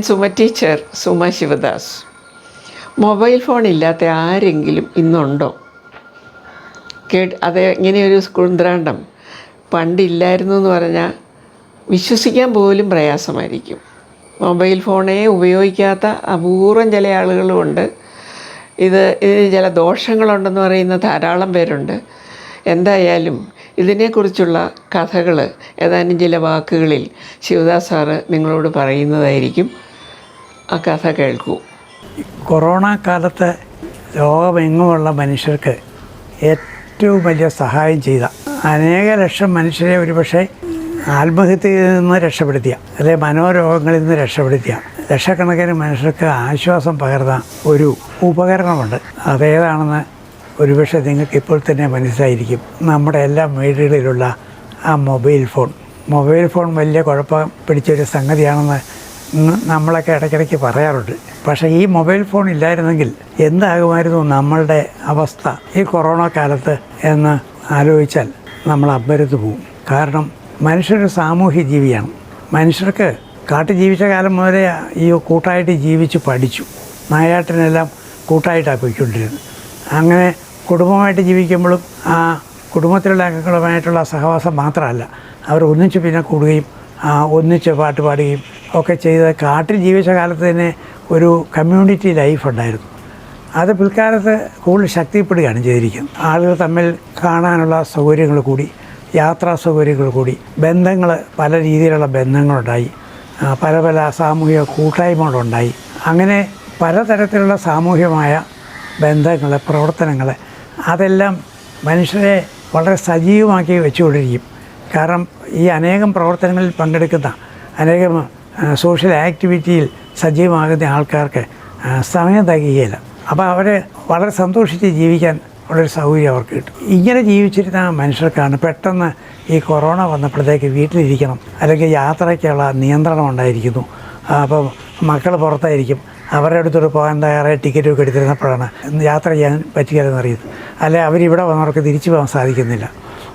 ഞാൻ Suma teacher Suma Sivadas. Mobile phone ഇല്ലാത്ത ആരെങ്കിലും ഇന്നുണ്ടോ? കേട്ട് അത് ഇങ്ങനെയൊരു കുന്ത്രാണ്ടം പണ്ടില്ലായിരുന്നു എന്ന് പറഞ്ഞാൽ വിശ്വസിക്കാൻ പോലും പ്രയാസമായിരിക്കും. മൊബൈൽ ഫോണേ ഉപയോഗിക്കാത്ത അപൂർവം ചില ആളുകളുമുണ്ട് ഇത് ഇതിന് ചില ദോഷങ്ങളുണ്ടെന്ന് പറയുന്ന ധാരാളം പേരുണ്ട്. എന്തായാലും ഇതിനെക്കുറിച്ചുള്ള കഥകൾ ഏതാനും ചില വാക്കുകളിൽ ശിവദാസ് സാറ് നിങ്ങളോട് പറയുന്നതായിരിക്കും. ആ കഥ കേൾക്കൂ. കൊറോണ കാലത്ത് ലോകമെങ്ങുമുള്ള മനുഷ്യർക്ക് ഏറ്റവും വലിയ സഹായം ചെയ്ത അനേക ലക്ഷം മനുഷ്യരെ ഒരുപക്ഷെ ആത്മഹത്യയിൽ നിന്ന് രക്ഷപ്പെടുത്തിയ അല്ലെ മനോരോഗങ്ങളിൽ നിന്ന് രക്ഷപ്പെടുത്തിയ ലക്ഷക്കണക്കിന് മനുഷ്യർക്ക് ആശ്വാസം പകർന്ന ഒരു ഉപകരണമുണ്ട്. അതേതാണെന്ന് ഒരുപക്ഷെ നിങ്ങൾക്ക് ഇപ്പോൾ തന്നെ മനസ്സിലായിരിക്കും. നമ്മുടെ എല്ലാ വീടുകളിലുള്ള ആ മൊബൈൽ ഫോൺ. മൊബൈൽ ഫോൺ വലിയ കുഴപ്പം പിടിച്ചൊരു സംഗതിയാണെന്ന് നമ്മളൊക്കെ ഇടയ്ക്കിടയ്ക്ക് പറയാറുണ്ട്. പക്ഷേ ഈ മൊബൈൽ ഫോൺ ഇല്ലായിരുന്നെങ്കിൽ എന്താകുമായിരുന്നു നമ്മളുടെ അവസ്ഥ ഈ കൊറോണ കാലത്ത് എന്ന് ആലോചിച്ചാൽ നമ്മൾ അമ്പരത്ത് പോകും കാരണം മനുഷ്യരൊരു സാമൂഹ്യ ജീവിയാണ്. മനുഷ്യർക്ക് കാട്ടു ജീവിച്ച കാലം മുതലേ ഈ കൂട്ടായിട്ട് ജീവിച്ച് പഠിച്ചു. നായാട്ടിനെല്ലാം കൂട്ടായിട്ടാണ് പോയിക്കൊണ്ടിരുന്നത്. അങ്ങനെ കുടുംബമായിട്ട് ജീവിക്കുമ്പോഴും ആ കുടുംബത്തിലുള്ള അംഗങ്ങളുമായിട്ടുള്ള സഹവാസം മാത്രമല്ല. അവർ ഒന്നിച്ച് പിന്നെ കൂടുകയും ഒന്നിച്ച് പാട്ട് പാടുകയും ഒക്കെ ചെയ്ത് കാട്ടിൽ ജീവിച്ച കാലത്ത് തന്നെ ഒരു കമ്മ്യൂണിറ്റി ലൈഫ് ഉണ്ടായിരുന്നു. അത് പിൽക്കാലത്ത് കൂടുതൽ ശക്തിപ്പെടുകയാണ് ചെയ്തിരിക്കുന്നത്. ആളുകൾ തമ്മിൽ കാണാനുള്ള സൗകര്യങ്ങൾ കൂടി യാത്രാ സൗകര്യങ്ങൾ കൂടി ബന്ധങ്ങൾ പല രീതിയിലുള്ള ബന്ധങ്ങളുണ്ടായി. പല പല സാമൂഹിക കൂട്ടായ്മകളുണ്ടായി. അങ്ങനെ പലതരത്തിലുള്ള സാമൂഹികമായ ബന്ധങ്ങൾ പ്രവർത്തനങ്ങൾ അതെല്ലാം മനുഷ്യരെ വളരെ സജീവമാക്കി വെച്ചുകൊണ്ടിരിക്കും. കാരണം ഈ അനേകം പ്രവർത്തനങ്ങളിൽ പങ്കെടുക്കുന്ന അനേകം സോഷ്യൽ ആക്ടിവിറ്റിയിൽ സജീവമാകുന്ന ആൾക്കാർക്ക് സമയം തികയില്ല. അപ്പോൾ അവരെ വളരെ സന്തോഷിച്ച് ജീവിക്കാൻ ഉള്ളൊരു സൗകര്യം അവർക്ക് കിട്ടും. ഇങ്ങനെ ജീവിച്ചിരുന്ന മനുഷ്യർക്കാണ് പെട്ടെന്ന് ഈ കൊറോണ വന്നപ്പോഴത്തേക്ക് വീട്ടിലിരിക്കണം അല്ലെങ്കിൽ യാത്രയ്ക്കുള്ള നിയന്ത്രണം ഉണ്ടായിരിക്കുന്നു. അപ്പം മക്കൾ പുറത്തായിരിക്കും. അവരുടെ അടുത്തോട്ട് പോകാൻ തയ്യാറായി ടിക്കറ്റ് ഒക്കെ എടുത്തിരുന്നപ്പോഴാണ് യാത്ര ചെയ്യാൻ പറ്റുകയെന്ന് അറിയുന്നത്. അല്ലെ അവരിവിടെ വന്നവർക്ക് തിരിച്ചു പോകാൻ സാധിക്കുന്നില്ല.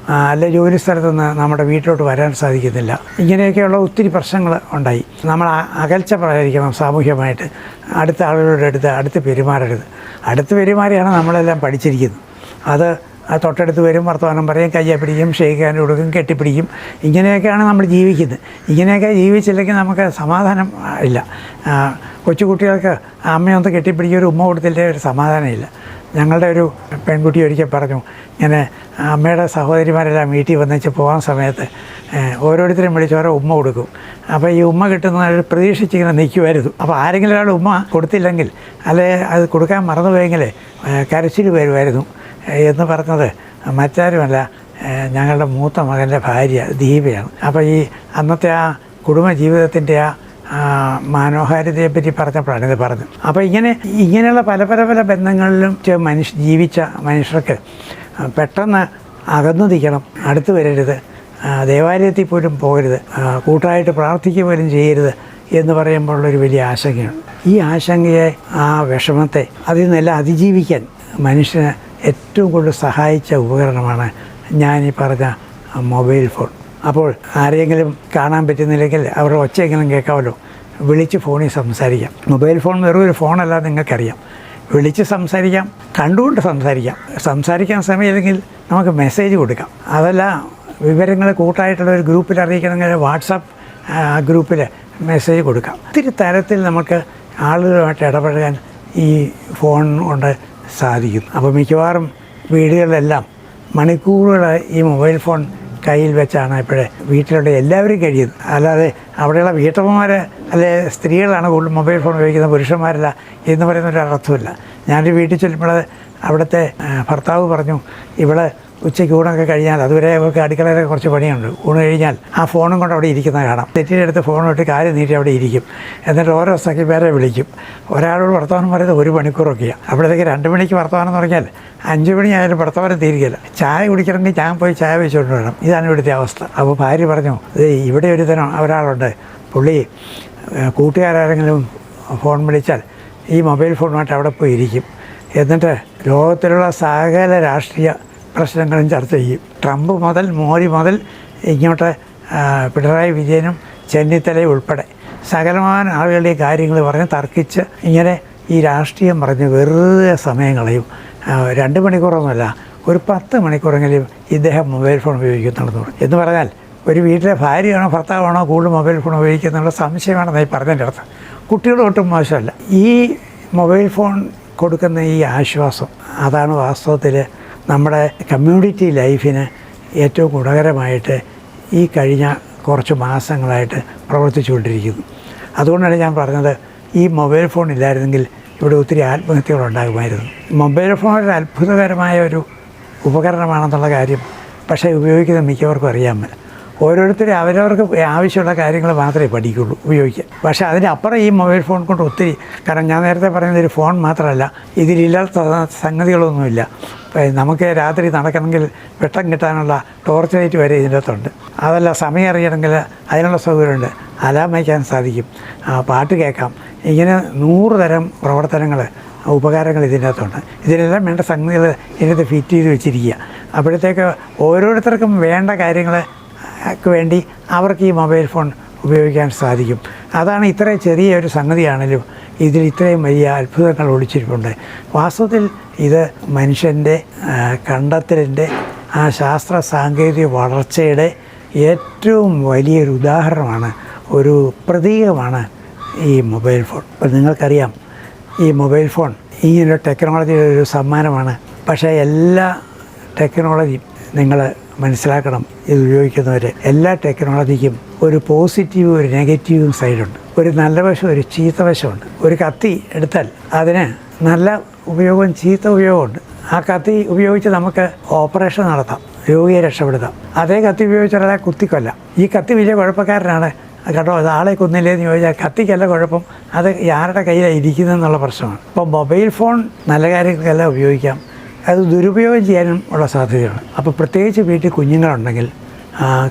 അല്ലെ ജോലി സ്ഥലത്തു നിന്ന് നമ്മുടെ വീട്ടിലോട്ട് വരാൻ സാധിക്കുന്നില്ല ഇങ്ങനെയൊക്കെയുള്ള ഒത്തിരി പ്രശ്നങ്ങൾ ഉണ്ടായി. നമ്മൾ അകൽച്ച പറയാതിരിക്കണം സാമൂഹ്യമായിട്ട്. അടുത്ത ആളുകളുടെ അടുത്ത് അടുത്ത് പെരുമാറരുത്. അടുത്ത് പെരുമാറിയാണ് നമ്മളെല്ലാം പഠിച്ചിരിക്കുന്നത്. അത് ആ തൊട്ടടുത്ത് വരും വർത്തമാനം പറയും കയ്യെ പിടിക്കും ഷെയ്ക്കാൻ കൊടുക്കും കെട്ടിപ്പിടിക്കും. ഇങ്ങനെയൊക്കെയാണ് നമ്മൾ ജീവിക്കുന്നത്. ഇങ്ങനെയൊക്കെ ജീവിച്ചില്ലെങ്കിൽ നമുക്ക് സമാധാനം ഇല്ല. കൊച്ചുകുട്ടികൾക്ക് അമ്മയൊന്ന് കെട്ടിപ്പിടിക്കുക ഒരു ഉമ്മ കൊടുത്തില്ലേ ഒരു സമാധാനമില്ല ഞങ്ങളുടെ ഒരു പെൺകുട്ടി ഒരിക്കൽ പറഞ്ഞു ഇങ്ങനെ അമ്മയുടെ സഹോദരിമാരെല്ലാം വീട്ടിൽ വന്നിച്ച് പോകാൻ സമയത്ത് ഓരോരുത്തരും വിളിച്ച് ഓരോ ഉമ്മ കൊടുക്കും. അപ്പോൾ ഈ ഉമ്മ കിട്ടുന്ന പ്രതീക്ഷിച്ചിങ്ങനെ നിൽക്കുമായിരുന്നു. അപ്പോൾ ആരെങ്കിലും ഒരാൾ ഉമ്മ കൊടുത്തില്ലെങ്കിൽ അല്ലെ അത് കൊടുക്കാൻ മറന്നുപോയെങ്കിൽ കരച്ചിൽ വരുമായിരുന്നു. എന്ന് പറഞ്ഞത് മറ്റാരുമല്ല ഞങ്ങളുടെ മൂത്ത മകന്റെ ഭാര്യ ദീപയാണ്. അപ്പോൾ ഈ അന്നത്തെ ആ കുടുംബ ജീവിതത്തിന്റെ ആ ആ, മനോഹാരിതയെ പറ്റി പറഞ്ഞപ്പോഴാണ് ഇത് പറഞ്ഞത്. അപ്പോൾ ഇങ്ങനെ ഇങ്ങനെയുള്ള പല പല പല ബന്ധങ്ങളിലും മനുഷ്യ ജീവിച്ച മനുഷ്യർക്ക് പെട്ടെന്ന് അകന്നു നിൽക്കണം അടുത്ത് വരരുത് ദേവാലയത്തിൽ പോലും പോകരുത് കൂട്ടായിട്ട് പ്രാർത്ഥിക്കുക പോലും ചെയ്യരുത് എന്ന് പറയുമ്പോഴുള്ളൊരു വലിയ ആശങ്കയാണ്. ഈ ആശങ്കയെ ആ വിഷമത്തെ അതിൽ നിന്നെല്ലാം അതിജീവിക്കാൻ മനുഷ്യനെ ഏറ്റവും കൂടുതൽ സഹായിച്ച ഉപകരണമാണ് ഞാൻ ഈ പറഞ്ഞ മൊബൈൽ ഫോൺ. അപ്പോൾ ആരെങ്കിലും കാണാൻ പറ്റുന്നില്ലെങ്കിൽ അവരുടെ ഒച്ചയെങ്കിലും കേൾക്കാമല്ലോ. വിളിച്ച് ഫോണിൽ സംസാരിക്കാം. മൊബൈൽ ഫോൺ വെറും ഒരു ഫോണല്ല നിങ്ങൾക്കറിയാം. വിളിച്ച് സംസാരിക്കാം കണ്ടുകൊണ്ട് സംസാരിക്കാം. സംസാരിക്കാൻ സമയമില്ലെങ്കിൽ നമുക്ക് മെസ്സേജ് കൊടുക്കാം. അതല്ല വിവരങ്ങൾ കൂട്ടായിട്ടുള്ള ഒരു ഗ്രൂപ്പിൽ അറിയിക്കണമെങ്കിൽ വാട്സാപ്പ് ഗ്രൂപ്പിൽ മെസ്സേജ് കൊടുക്കാം. ഒത്തിരി തരത്തിൽ നമുക്ക് ആളുകളുമായിട്ട് ഇടപഴകാൻ ഈ ഫോൺ കൊണ്ട് സാധിക്കും. അപ്പോൾ മിക്കവാറും വീടുകളിലെല്ലാം മണിക്കൂറുകൾ ഈ മൊബൈൽ ഫോൺ കയ്യിൽ വെച്ചാണ് ഇപ്പോഴേ വീട്ടിലുള്ള എല്ലാവരും കഴിയുന്നത് അല്ലാതെ അവിടെയുള്ള വീട്ടമ്മമാർ അല്ലെ സ്ത്രീകളാണ് കൂടുതൽ മൊബൈൽ ഫോൺ ഉപയോഗിക്കുന്ന പുരുഷന്മാരല്ല എന്ന് പറയുന്ന ഒരു അർത്ഥമില്ല ഞാനൊരു വീട്ടിൽ ചെല്ലുമ്പോൾ അവിടുത്തെ ഭർത്താവ് പറഞ്ഞു ഇവിടെ ഉച്ചയ്ക്ക് ഊണൊക്കെ കഴിഞ്ഞാൽ അതുവരെ അവർക്ക് അടുക്കളയിലൊക്കെ കുറച്ച് പണിയുണ്ട്. ഊണ് കഴിഞ്ഞാൽ ആ ഫോണും കൊണ്ട് അവിടെ ഇരിക്കുന്നത് കാണാം. തെറ്റിന്റെ അടുത്ത് ഫോൺ ഇട്ട് കാര്യം നീട്ടി അവിടെ ഇരിക്കും. എന്നിട്ട് ഓരോ സഖി പേരെ വിളിക്കും. ഒരാളോട് വർത്തമാനം പറയുന്നത് ഒരു മണിക്കൂറൊക്കെയാണ് അപ്പോഴത്തേക്ക് രണ്ട് മണിക്ക് വർത്തമാനം എന്ന് പറഞ്ഞാൽ അഞ്ച് മണിയായാലും വർത്തമാനം തീരുകയില്ല. ചായ കുടിക്കണമെങ്കിൽ ഞാൻ പോയി ചായ വെച്ചുകൊണ്ട് വരണം. ഇതാണ് ഇവിടുത്തെ അവസ്ഥ. അപ്പോൾ ഭാര്യ പറഞ്ഞു ഇത് ഇവിടെ ഒരു തരം ഒരാളുണ്ട്. പുള്ളി കൂട്ടുകാരാരെങ്കിലും ഫോൺ വിളിച്ചാൽ ഈ മൊബൈൽ ഫോണുമായിട്ട് അവിടെ പോയി ഇരിക്കും എന്നിട്ട് ലോകത്തിലുള്ള സകല രാഷ്ട്രീയ പ്രശ്നങ്ങളും ചർച്ച ചെയ്യും. ട്രംപ് മുതൽ മോദി മുതൽ ഇങ്ങോട്ട് പിണറായി വിജയനും ചെന്നിത്തലയും ഉൾപ്പെടെ സകലമാന ആളുകളുടെ കാര്യങ്ങൾ പറഞ്ഞ് തർക്കിച്ച് ഇങ്ങനെ ഈ രാഷ്ട്രീയം പറഞ്ഞ് വെറുതെ സമയം കളയും ആ, രണ്ട് മണിക്കൂറൊന്നുമല്ല ഒരു പത്ത് മണിക്കൂറെങ്കിലും ഇദ്ദേഹം മൊബൈൽ ഫോൺ ഉപയോഗിക്കുന്നുണ്ടെന്ന് പറഞ്ഞു. എന്ന് പറഞ്ഞാൽ ഒരു വീട്ടിലെ ഭാര്യയാണോ ഭർത്താവാണോ കൂടുതൽ മൊബൈൽ ഫോൺ ഉപയോഗിക്കുന്നുള്ള സംശയമാണെന്ന് ഈ പറഞ്ഞതിന്റെ അടുത്ത് കുട്ടികളൊട്ടും മോശമല്ല. ഈ മൊബൈൽ ഫോൺ കൊടുക്കുന്ന ഈ ആശ്വാസം അതാണ് വാസ്തവത്തിൽ നമ്മുടെ കമ്മ്യൂണിറ്റി ലൈഫിന് ഏറ്റവും ഗുണകരമായിട്ട് ഈ കഴിഞ്ഞ കുറച്ച് മാസങ്ങളായിട്ട് പ്രവർത്തിച്ചുകൊണ്ടിരിക്കുന്നു. അതുകൊണ്ടാണ് ഞാൻ പറഞ്ഞത് ഈ മൊബൈൽ ഫോൺ ഇല്ലായിരുന്നെങ്കിൽ ഇവിടെ ഒത്തിരി ആത്മഹത്യകൾ ഉണ്ടാകുമായിരുന്നു. മൊബൈൽ ഫോൺ ഒരു അത്ഭുതകരമായ ഒരു ഉപകരണമാണെന്നുള്ള കാര്യം പക്ഷേ ഉപയോഗിക്കുന്ന മിക്കവർക്കും അറിയാൻ ഓരോരുത്തരും അവരവർക്ക് ആവശ്യമുള്ള കാര്യങ്ങൾ മാത്രമേ പഠിക്കുള്ളൂ ഉപയോഗിക്കാൻ. പക്ഷേ അതിനപ്പുറം ഈ മൊബൈൽ ഫോൺ കൊണ്ട് ഒത്തിരി കാരണം ഞാൻ നേരത്തെ പറയുന്നത് ഒരു ഫോൺ മാത്രമല്ല ഇതിലില്ലാത്ത സംഗതികളൊന്നുമില്ല. നമുക്ക് രാത്രി നടക്കണമെങ്കിൽ വെട്ടം കിട്ടാനുള്ള ടോർച്ച് ലൈറ്റ് വരെ ഇതിന്റെ അകത്തുണ്ട് അതല്ല സമയം അറിയണമെങ്കിൽ അതിനുള്ള സൗകര്യമുണ്ട്. അലാം വയ്ക്കാൻ സാധിക്കും. പാട്ട് കേൾക്കാം. ഇങ്ങനെ നൂറ് തരം പ്രവർത്തനങ്ങൾ ഉപകാരങ്ങൾ ഇതിന്റെ അകത്തുണ്ട് ഇതിനെല്ലാം വേണ്ട സംഗതികൾ ഇതിനകത്ത് ഫിറ്റ് ചെയ്ത് വെച്ചിരിക്കുക. അപ്പോഴത്തേക്ക് ഓരോരുത്തർക്കും വേണ്ട കാര്യങ്ങൾ വേണ്ടി അവർക്ക് ഈ മൊബൈൽ ഫോൺ ഉപയോഗിക്കാൻ സാധിക്കും. അതാണ് ഇത്രയും ചെറിയ ഒരു സംഗതിയാണെങ്കിലും ഇതിൽ ഇത്രയും വലിയ അത്ഭുതങ്ങൾ ഒളിച്ചിരിപ്പുണ്ട്. വാസ്തവത്തിൽ ഇത് മനുഷ്യന്റെ കണ്ടെത്തലിന്റെ ആ ശാസ്ത്ര സാങ്കേതിക വളർച്ചയുടെ ഏറ്റവും വലിയൊരു ഉദാഹരണമാണ് ഒരു പ്രതീകമാണ് ഈ മൊബൈൽ ഫോൺ. ഇപ്പം നിങ്ങൾക്കറിയാം ഈ മൊബൈൽ ഫോൺ ഇങ്ങനൊരു ടെക്നോളജിയുടെ ഒരു സമ്മാനമാണ്. പക്ഷേ എല്ലാ ടെക്നോളജിയും നിങ്ങൾ മനസ്സിലാക്കണം ഇത് ഉപയോഗിക്കുന്നവർ എല്ലാ ടെക്നോളജിക്കും ഒരു പോസിറ്റീവും ഒരു നെഗറ്റീവും സൈഡുണ്ട് ഒരു നല്ല വശം ഒരു ചീത്ത വശമുണ്ട് ഒരു കത്തി എടുത്താൽ അതിന് നല്ല ഉപയോഗവും ചീത്ത ഉപയോഗമുണ്ട് ആ കത്തി ഉപയോഗിച്ച് നമുക്ക് ഓപ്പറേഷൻ നടത്താം. രോഗിയെ രക്ഷപ്പെടുത്താം. അതേ കത്തി ഉപയോഗിച്ച് ഒരാളെ കുത്തിക്കൊല്ലാം. ഈ കത്തി വലിയ കുഴപ്പക്കാരനാണ്. കേട്ടോ അത് ആളെ കൊന്നില്ലേന്ന് ചോദിച്ചാൽ കത്തിക്കല്ല കുഴപ്പം. അത് ആരുടെ കയ്യിലാണ് ഇരിക്കുന്നതെന്നുള്ള പ്രശ്നമാണ്. അപ്പോൾ മൊബൈൽ ഫോൺ നല്ല കാര്യങ്ങൾക്കെല്ലാം ഉപയോഗിക്കാം. അത് ദുരുപയോഗം ചെയ്യാനും ഉള്ള സാധ്യതയാണ് അപ്പോൾ പ്രത്യേകിച്ച് വീട്ടിൽ കുഞ്ഞുങ്ങളുണ്ടെങ്കിൽ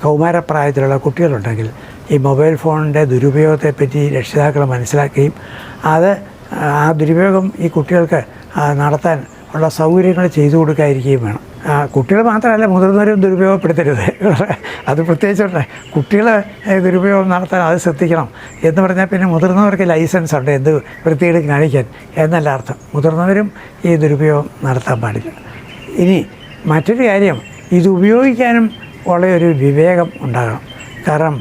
കൗമാരപ്രായത്തിലുള്ള കുട്ടികളുണ്ടെങ്കിൽ ഈ മൊബൈൽ ഫോണിന്റെ ദുരുപയോഗത്തെപ്പറ്റി രക്ഷിതാക്കൾ മനസ്സിലാക്കുകയും അത് ആ ദുരുപയോഗം ഈ കുട്ടികൾക്ക് നടത്താൻ ഉള്ള സൗകര്യങ്ങൾ ചെയ്തു കൊടുക്കാതിരിക്കുകയും വേണം. കുട്ടികൾ മാത്രമല്ല മുതിർന്നവരും ദുരുപയോഗപ്പെടുത്തരുത്. അത് പ്രത്യേകിച്ചുണ്ട് കുട്ടികൾ ദുരുപയോഗം നടത്താൻ അത് ശ്രദ്ധിക്കണം എന്ന് പറഞ്ഞാൽ പിന്നെ മുതിർന്നവർക്ക് ലൈസൻസ് ഉണ്ട് എന്ത് വൃത്തികേട് കാണിക്കാൻ എന്നല്ല അർത്ഥം. മുതിർന്നവരും ഈ ദുരുപയോഗം നടത്താൻ പാടില്ല. ഇനി മറ്റൊരു കാര്യം ഇത് ഉപയോഗിക്കാനും ഒരു വിവേകം ഉണ്ടാകണം. കാരണം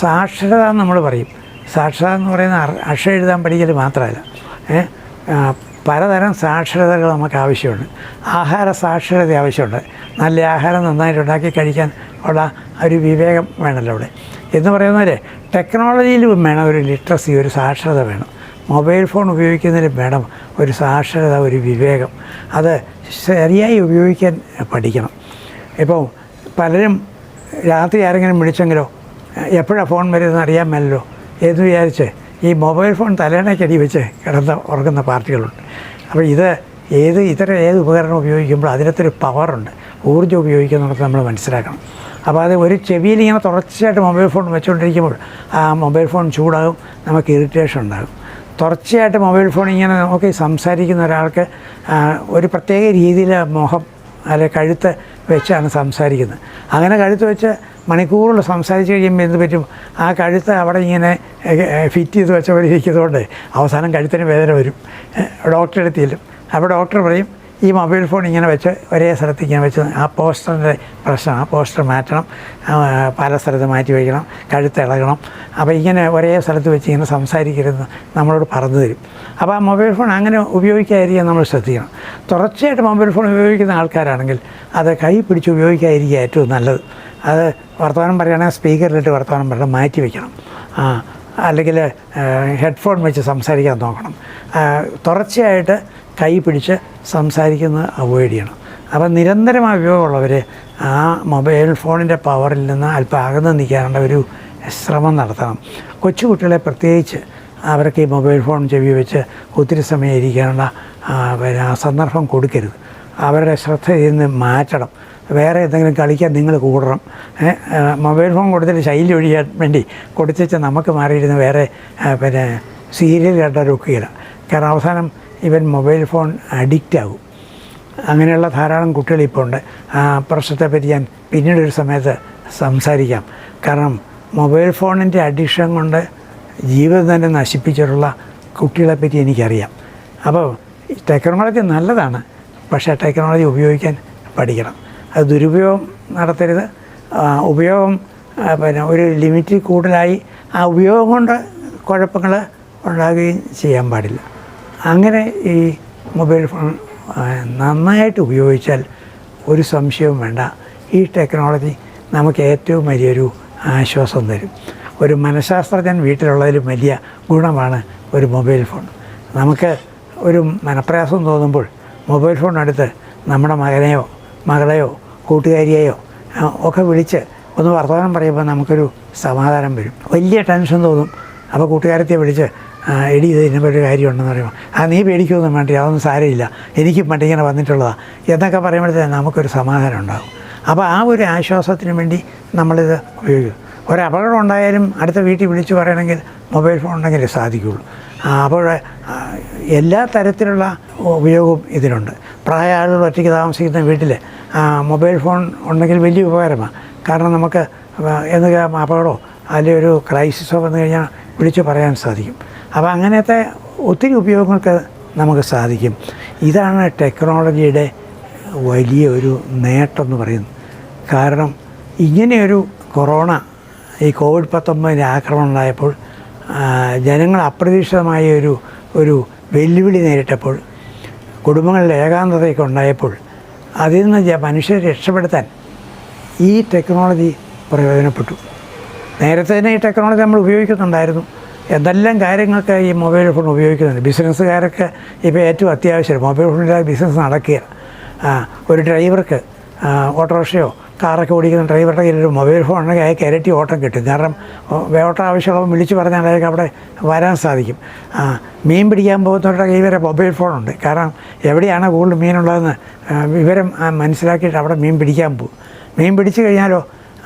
സാക്ഷരത നമ്മൾ പറയും. സാക്ഷരത എന്ന് പറയുന്ന അക്ഷ എഴുതാൻ പഠിക്കൽ മാത്രമല്ല. പലതരം സാക്ഷരതകൾ നമുക്ക് ആവശ്യമുണ്ട്. ആഹാര സാക്ഷരത ആവശ്യമുണ്ട്. നല്ല ആഹാരം നന്നായിട്ട് ഉണ്ടാക്കി കഴിക്കാൻ ഉള്ള ഒരു വിവേകം വേണമല്ലോ അവിടെ. എന്ന് പറയുന്നവരെ ടെക്നോളജിയിലും വേണം ഒരു ലിറ്ററസി ഒരു സാക്ഷരത വേണം. മൊബൈൽ ഫോൺ ഉപയോഗിക്കുന്നതിലും വേണം ഒരു സാക്ഷരത ഒരു വിവേകം. അത് ശരിയായി ഉപയോഗിക്കാൻ പഠിക്കണം. ഇപ്പോൾ പലരും രാത്രി ആരെങ്കിലും വിളിച്ചെങ്കിലോ എപ്പോഴാണ് ഫോൺ വരുന്നതെന്ന് അറിയാൻ മേലല്ലോ എന്ന് വിചാരിച്ച് ഈ മൊബൈൽ ഫോൺ തലേണയ്ക്കടി വെച്ച് കിടന്ന് ഉറങ്ങുന്ന പാർട്ടികളുണ്ട്. അപ്പോൾ ഇത് ഏത് ഇത്തരം ഏത് ഉപകരണം ഉപയോഗിക്കുമ്പോൾ അതിനകത്തൊരു പവറുണ്ട്. ഊർജം ഉപയോഗിക്കുന്നുണ്ടെന്ന് നമ്മൾ മനസ്സിലാക്കണം. അപ്പോൾ അത് ഒരു ചെവിയിൽ ഇങ്ങനെ തുടർച്ചയായിട്ട് മൊബൈൽ ഫോൺ വെച്ചുകൊണ്ടിരിക്കുമ്പോൾ ആ മൊബൈൽ ഫോൺ ചൂടാകും നമുക്ക് ഇറിറ്റേഷൻ ഉണ്ടാകും. തുടർച്ചയായിട്ട് മൊബൈൽ ഫോൺ ഇങ്ങനെ നോക്കി സംസാരിക്കുന്ന ഒരാൾക്ക് ഒരു പ്രത്യേക രീതിയിൽ മുഖം അല്ലെ കഴുത്ത് വെച്ചാണ് സംസാരിക്കുന്നത്. അങ്ങനെ കഴുത്ത് വെച്ച് മണിക്കൂറുകൾ സംസാരിച്ച് കഴിയുമ്പോൾ എന്ത് പറ്റും? ആ കഴുത്ത് അവിടെ ഇങ്ങനെ ഫിറ്റ് ചെയ്ത് വെച്ച ഇരിക്കുന്നതുകൊണ്ട് അവസാനം കഴുത്തിന് വേദന വരും. ഡോക്ടറെ ചെല്ലും. അപ്പോൾ ഡോക്ടർ പറയും ഈ മൊബൈൽ ഫോൺ ഇങ്ങനെ വെച്ച് ഒരേ സ്ഥലത്ത് ഇങ്ങനെ വെച്ച് ആ പോസ്റ്ററിന്റെ പ്രശ്നം ആ പോസ്റ്റർ മാറ്റണം പല സ്ഥലത്ത് മാറ്റി വയ്ക്കണം കഴുത്ത് ഇളകണം. അപ്പോൾ ഇങ്ങനെ ഒരേ സ്ഥലത്ത് വെച്ച് ഇങ്ങനെ സംസാരിക്കരുത് നമ്മളോട് പറഞ്ഞു തരും. അപ്പോൾ ആ മൊബൈൽ ഫോൺ അങ്ങനെ ഉപയോഗിക്കാതിരിക്കാൻ നമ്മൾ ശ്രദ്ധിക്കണം. തുടർച്ചയായിട്ട് മൊബൈൽ ഫോൺ ഉപയോഗിക്കുന്ന ആൾക്കാരാണെങ്കിൽ അത് കൈ പിടിച്ച് ഉപയോഗിക്കാതിരിക്കുക ഏറ്റവും നല്ലത്. അത് വർത്തമാനം പറയുകയാണെങ്കിൽ സ്പീക്കറിലിട്ട് വർത്തമാനം പറയണം മാറ്റി വയ്ക്കണം ആ അല്ലെങ്കിൽ ഹെഡ്ഫോൺ വെച്ച് സംസാരിക്കാൻ നോക്കണം. തുടർച്ചയായിട്ട് കൈ പിടിച്ച് സംസാരിക്കുന്നത് അവോയ്ഡ് ചെയ്യണം. അപ്പം നിരന്തരം ഉപയോഗമുള്ളവർ ആ മൊബൈൽ ഫോണിന്റെ പവറിൽ നിന്ന് അല്പം അകന്ന് നിൽക്കാനുള്ള ഒരു ശ്രമം നടത്തണം. കൊച്ചുകുട്ടികളെ പ്രത്യേകിച്ച് അവർക്ക് ഈ മൊബൈൽ ഫോൺ ചെവി വെച്ച് ഒത്തിരി സമയം ഇരിക്കാനുള്ള പിന്നെ സന്ദർഭം കൊടുക്കരുത്. അവരുടെ ശ്രദ്ധ ഇതിൽ നിന്ന് മാറ്റണം. വേറെ എന്തെങ്കിലും കളിക്കാൻ നിങ്ങൾ കൂടണം. മൊബൈൽ ഫോൺ കൊടുത്തിട്ട് ശൈലി ഒഴിയാൻ വേണ്ടി കൊടുത്തിച്ച് നമുക്ക് മാറിയിരുന്ന വേറെ പിന്നെ സീരിയൽ കണ്ടൊരുക്കുകയില്ല കാരണം അവസാനം ഇവൻ മൊബൈൽ ഫോൺ അഡിക്റ്റ് ആകും. അങ്ങനെയുള്ള ധാരാളം കുട്ടികൾ ഇപ്പോൾ ഉണ്ട്. ആ പ്രശ്നത്തെപ്പറ്റി ഞാൻ പിന്നീടൊരു സമയത്ത് സംസാരിക്കാം. കാരണം മൊബൈൽ ഫോണിന്റെ അഡിക്ഷൻ കൊണ്ട് ജീവിതം തന്നെ നശിപ്പിച്ചിട്ടുള്ള കുട്ടികളെപ്പറ്റി എനിക്കറിയാം. അപ്പോൾ ടെക്നോളജി നല്ലതാണ്. പക്ഷേ ടെക്നോളജി ഉപയോഗിക്കാൻ പഠിക്കണം. അത് ദുരുപയോഗം നടത്തരുത്. ഉപയോഗം പിന്നെ ഒരു ലിമിറ്റിൽ കൂടുതലായി ആ ഉപയോഗം കൊണ്ട് കുഴപ്പങ്ങൾ ഉണ്ടാകുകയും ചെയ്യാൻ പാടില്ല. അങ്ങനെ ഈ മൊബൈൽ ഫോൺ നന്നായിട്ട് ഉപയോഗിച്ചാൽ ഒരു സംശയവും വേണ്ട. ഈ ടെക്നോളജി നമുക്ക് ഏറ്റവും വലിയൊരു ആശ്വാസം തരും. ഒരു മനഃശാസ്ത്രജ്ഞൻ വീട്ടിലുള്ളതിലും വലിയ ഗുണമാണ് ഒരു മൊബൈൽ ഫോൺ. നമുക്ക് ഒരു മനപ്രയാസം തോന്നുമ്പോൾ മൊബൈൽ ഫോൺ എടുത്ത് നമ്മുടെ മകനെയോ മകളെയോ കൂട്ടുകാരിയെയോ ഒക്കെ വിളിച്ച് ഒന്ന് വർത്തമാനം പറയുമ്പോൾ നമുക്കൊരു സമാധാനം വരും. വലിയ ടെൻഷൻ തോന്നും. അപ്പോൾ കൂട്ടുകാരത്തെ വിളിച്ച് എടി ഇത് ഇതിനെ ഒരു കാര്യമുണ്ടെന്ന് പറയുമ്പോൾ ആ നീ പേടിക്കൊന്നും വേണ്ട അതൊന്നും സാരമില്ല. എനിക്കും പണ്ടിങ്ങനെ വന്നിട്ടുള്ളതാണ് എന്നൊക്കെ പറയുമ്പോഴത്തേന് നമുക്കൊരു സമാധാനം ഉണ്ടാകും. അപ്പോൾ ആ ഒരു ആശ്വാസത്തിന് വേണ്ടി നമ്മളിത് ഉപയോഗിക്കും. ഒരു അപകടം ഉണ്ടായാലും അടുത്ത വീട്ടിൽ വിളിച്ചു പറയണമെങ്കിൽ മൊബൈൽ ഫോൺ ഉണ്ടെങ്കിൽ സാധിക്കുകയുള്ളൂ. അപ്പോൾ എല്ലാ തരത്തിലുള്ള ഉപയോഗവും ഇതിനുണ്ട് പ്രായ ആളുകൾ ഒറ്റയ്ക്ക് താമസിക്കുന്ന വീട്ടിൽ മൊബൈൽ ഫോൺ ഉണ്ടെങ്കിൽ വലിയ ഉപകാരമാണ് കാരണം നമുക്ക് എന്തെങ്കിലും അപകടമോ അല്ലെങ്കിൽ ഒരു ക്രൈസിസോ വന്നു കഴിഞ്ഞാൽ വിളിച്ചു പറയാൻ സാധിക്കും. അപ്പോൾ അങ്ങനത്തെ ഒത്തിരി ഉപയോഗങ്ങൾക്ക് നമുക്ക് സാധിക്കും. ഇതാണ് ടെക്നോളജിയുടെ വലിയ ഒരു നേട്ടം എന്ന് പറയുന്നത്. കാരണം ഇങ്ങനെയൊരു കൊറോണ ഈ കോവിഡ് പത്തൊമ്പതിന്റെ ആക്രമണം ഉണ്ടായപ്പോൾ ജനങ്ങൾ അപ്രതീക്ഷിതമായ ഒരു ഒരു വെല്ലുവിളി നേരിട്ടപ്പോൾ കുടുംബങ്ങളിൽ ഏകാന്തതയൊക്കെ ഉണ്ടായപ്പോൾ അതിൽ നിന്ന് മനുഷ്യരെ രക്ഷപ്പെടുത്താൻ ഈ ടെക്നോളജി പ്രയോജനപ്പെട്ടു. നേരത്തെ തന്നെ ഈ ടെക്നോളജി നമ്മൾ ഉപയോഗിക്കുന്നുണ്ടായിരുന്നു. എന്തെല്ലാം കാര്യങ്ങൾക്ക് ഈ മൊബൈൽ ഫോൺ ഉപയോഗിക്കുന്നുണ്ട്? ബിസിനസ്സുകാരൊക്കെ ഇപ്പോൾ ഏറ്റവും അത്യാവശ്യം മൊബൈൽ ഫോണില്ലാതെ ബിസിനസ് നടക്കുക ഒരു ഡ്രൈവർക്ക് ഓട്ടോറിക്ഷയോ കാറൊക്കെ ഓടിക്കുന്ന ഡ്രൈവറുടെ കയ്യിൽ ഒരു മൊബൈൽ ഫോൺ ഉണ്ടെങ്കിൽ അയാൾക്ക് ഓട്ടം കിട്ടും. കാരണം വേട്ട ഓട്ടം ആവശ്യമുള്ളവൻ വിളിച്ച് പറഞ്ഞാൽ അയാൾക്ക് അവിടെ വരാൻ സാധിക്കും. മീൻ പിടിക്കാൻ പോകുന്നവരുടെ കൈ വരെ മൊബൈൽ ഫോണുണ്ട് കാരണം എവിടെയാണ് കൂടുതൽ മീനുള്ളതെന്ന് വിവരം മനസ്സിലാക്കിയിട്ട് അവിടെ മീൻ പിടിക്കാൻ പോകും. മീൻ പിടിച്ചു കഴിഞ്ഞാലോ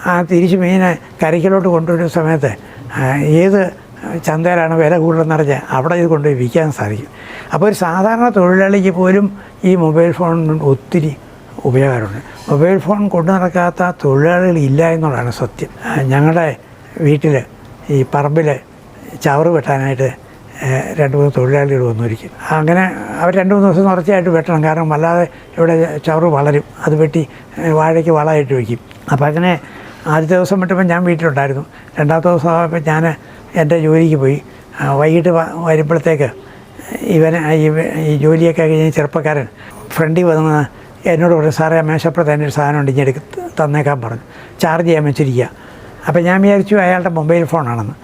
ആ തിരിച്ച് മീനെ കരയ്ക്കലോട്ട് കൊണ്ടുവരുന്ന സമയത്ത് ഏത് ചന്തയിലാണ് വില കൂടുതലെന്ന് അറിഞ്ഞാൽ അവിടെ ഇത് കൊണ്ടുപോയി വിൽക്കാൻ സാധിക്കും. അപ്പോൾ ഒരു സാധാരണ തൊഴിലാളിക്ക് പോലും ഈ മൊബൈൽ ഫോൺ ഒത്തിരി ഉപകാരമുണ്ട് മൊബൈൽ ഫോൺ കൊണ്ടു നടക്കാത്ത തൊഴിലാളികൾ ഇല്ല എന്നുള്ളതാണ് സത്യം. ഞങ്ങളുടെ വീട്ടിൽ ഈ പറമ്പിൽ ചവറ് വെട്ടാനായിട്ട് രണ്ട് മൂന്ന് തൊഴിലാളികൾ വന്നു ഒരിക്കൽ അങ്ങനെ അവർ രണ്ട് മൂന്ന് ദിവസം തുടർച്ചയായിട്ട് വെട്ടണം. കാരണം വല്ലാതെ ഇവിടെ ചവറ് വളരും. അത് വെട്ടി വാഴയ്ക്ക് വളമായിട്ട് വയ്ക്കും അപ്പോൾ അങ്ങനെ ആദ്യത്തെ ദിവസം വെട്ടുമ്പോൾ ഞാൻ വീട്ടിലുണ്ടായിരുന്നു. രണ്ടാമത്തെ ദിവസം ആയപ്പോൾ ഞാൻ എന്റെ ജോലിക്ക് പോയി. വൈകിട്ട് വരുമ്പോഴത്തേക്ക് ഇവൻ ഈ ജോലിയൊക്കെ കഴിഞ്ഞ് ചെറുപ്പക്കാരൻ ഫ്രണ്ടിൽ വന്ന് എന്നോട് പറഞ്ഞു സാറേ മേശപ്പുറത്ത് എന്റെ ഒരു സാധനം ഉണ്ട് ഇനി തന്നേക്കാൻ പറഞ്ഞു. ചാർജ് ചെയ്യാൻ വെച്ചിരിക്കുക അപ്പോൾ ഞാൻ വിചാരിച്ചു അയാളുടെ മൊബൈൽ ഫോണാണെന്ന്.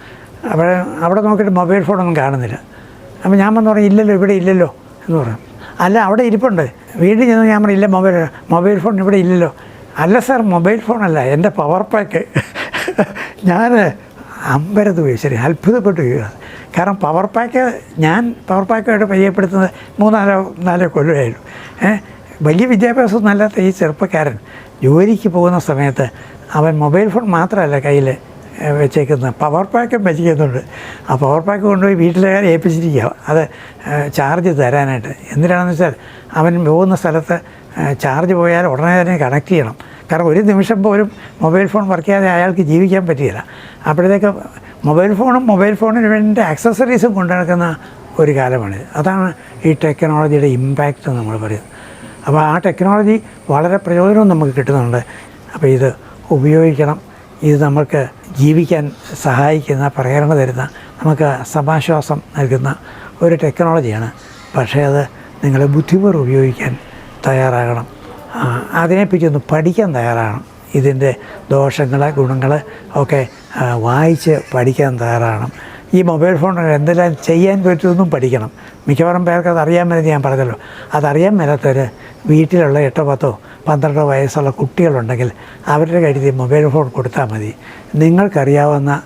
അപ്പോൾ അവിടെ നോക്കിയിട്ട് മൊബൈൽ ഫോണൊന്നും കാണുന്നില്ല. അപ്പോൾ ഞാൻ വന്ന് പറഞ്ഞു ഇല്ലല്ലോ ഇവിടെ ഇല്ലല്ലോ എന്ന് പറഞ്ഞു. അല്ല അവിടെ ഇരിപ്പുണ്ട്. വീട്ടിൽ ചെന്ന് ഞാൻ പറഞ്ഞു ഇല്ല മൊബൈൽ മൊബൈൽ ഫോൺ ഇവിടെ ഇല്ലല്ലോ. അല്ല സാർ മൊബൈൽ ഫോണല്ല എന്റെ പവർ പാക്ക്. ഞാൻ അമ്പരത് പോയി ശരി അത്ഭുതപ്പെട്ടു കാരണം പവർ പാക്ക് ഞാൻ പവർ പാക്കായിട്ട് പരിചയപ്പെടുത്തുന്നത് മൂന്നാലോ നാലോ കൊല്ലമായിരുന്നു ഏഹ് വലിയ വിദ്യാഭ്യാസമൊന്നും അല്ലാത്ത ഈ ചെറുപ്പക്കാരൻ ജോലിക്ക് പോകുന്ന സമയത്ത് അവൻ മൊബൈൽ ഫോൺ മാത്രമല്ല കയ്യിൽ വെച്ചേക്കുന്നത്. പവർ പാക്കും വെച്ചിരിക്കുന്നുണ്ട്. ആ പവർ പാക്ക് കൊണ്ടുപോയി വീട്ടിലേക്കാരെ ഏൽപ്പിച്ചിരിക്കുക. അത് ചാർജ് തരാനായിട്ട്. എന്തിനാണെന്ന് വെച്ചാൽ അവൻ പോകുന്ന സ്ഥലത്ത് ചാർജ് പോയാൽ ഉടനെ തന്നെ കണക്ട് ചെയ്യണം. കാരണം ഒരു നിമിഷം പോലും മൊബൈൽ ഫോൺ വർക്ക് ചെയ്യാതെ അയാൾക്ക് ജീവിക്കാൻ പറ്റില്ല അപ്പോഴത്തേക്ക് മൊബൈൽ ഫോണും മൊബൈൽ ഫോണിന് വേണ്ടി ആക്സസറീസും കൊണ്ടു നടക്കുന്ന ഒരു കാലമാണിത്. അതാണ് ഈ ടെക്നോളജിയുടെ ഇമ്പാക്റ്റ് നമ്മൾ പറയുന്നത്. അപ്പോൾ ആ ടെക്നോളജി വളരെ പ്രയോജനവും നമുക്ക് കിട്ടുന്നുണ്ട്. അപ്പോൾ ഇത് ഉപയോഗിക്കണം. ഇത് നമുക്ക് ജീവിക്കാൻ സഹായിക്കുന്ന പ്രേരണ തരുന്ന നമുക്ക് സമാശ്വാസം നൽകുന്ന ഒരു ടെക്നോളജിയാണ്. പക്ഷേ അത് നിങ്ങൾ ബുദ്ധിപൂർവം ഉപയോഗിക്കാൻ തയ്യാറാകണം. അതിനെപ്പറ്റി ഒന്ന് പഠിക്കാൻ തയ്യാറാകണം. ഇതിന്റെ ദോഷങ്ങൾ ഗുണങ്ങൾ ഒക്കെ വായിച്ച് പഠിക്കാൻ തയ്യാറാകണം. ഈ മൊബൈൽ ഫോൺ എന്തെല്ലാം ചെയ്യാൻ പറ്റുമെന്നും പഠിക്കണം. മിക്കവാറും പേർക്ക് അത് അറിയാൻ മേലെന്ന് ഞാൻ പറഞ്ഞല്ലോ. അതറിയാൻ മേലാത്തവർ വീട്ടിലുള്ള എട്ടോ പത്തോ പന്ത്രണ്ടോ വയസ്സുള്ള കുട്ടികളുണ്ടെങ്കിൽ അവരുടെ കയ്യിൽ മൊബൈൽ ഫോൺ കൊടുത്താൽ മതി. നിങ്ങൾക്കറിയാവുന്ന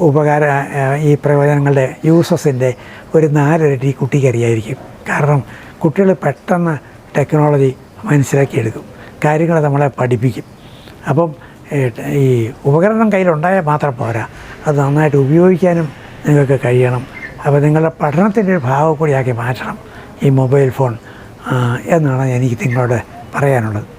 ഉപകാര ഈ പ്രയോജനങ്ങളുടെ യൂസസിന്റെ ഒരു നാലിരട്ടി കുട്ടിക്ക് അറിയായിരിക്കും കാരണം കുട്ടികൾ പെട്ടെന്ന് ടെക്നോളജി മനസ്സിലാക്കിയെടുക്കും. കാര്യങ്ങൾ നമ്മളെ പഠിപ്പിക്കും. അപ്പം ഈ ഉപകരണം കയ്യിലുണ്ടായാൽ മാത്രം പോരാ. അത് നന്നായിട്ട് ഉപയോഗിക്കാനും നിങ്ങൾക്ക് കഴിയണം. അപ്പോൾ നിങ്ങളുടെ പഠനത്തിന്റെ ഒരു ഭാഗം കൂടിയാക്കി മാറ്റണം ഈ മൊബൈൽ ഫോൺ എന്നാണ് എനിക്ക് നിങ്ങളോട് പറയാനുള്ളത്.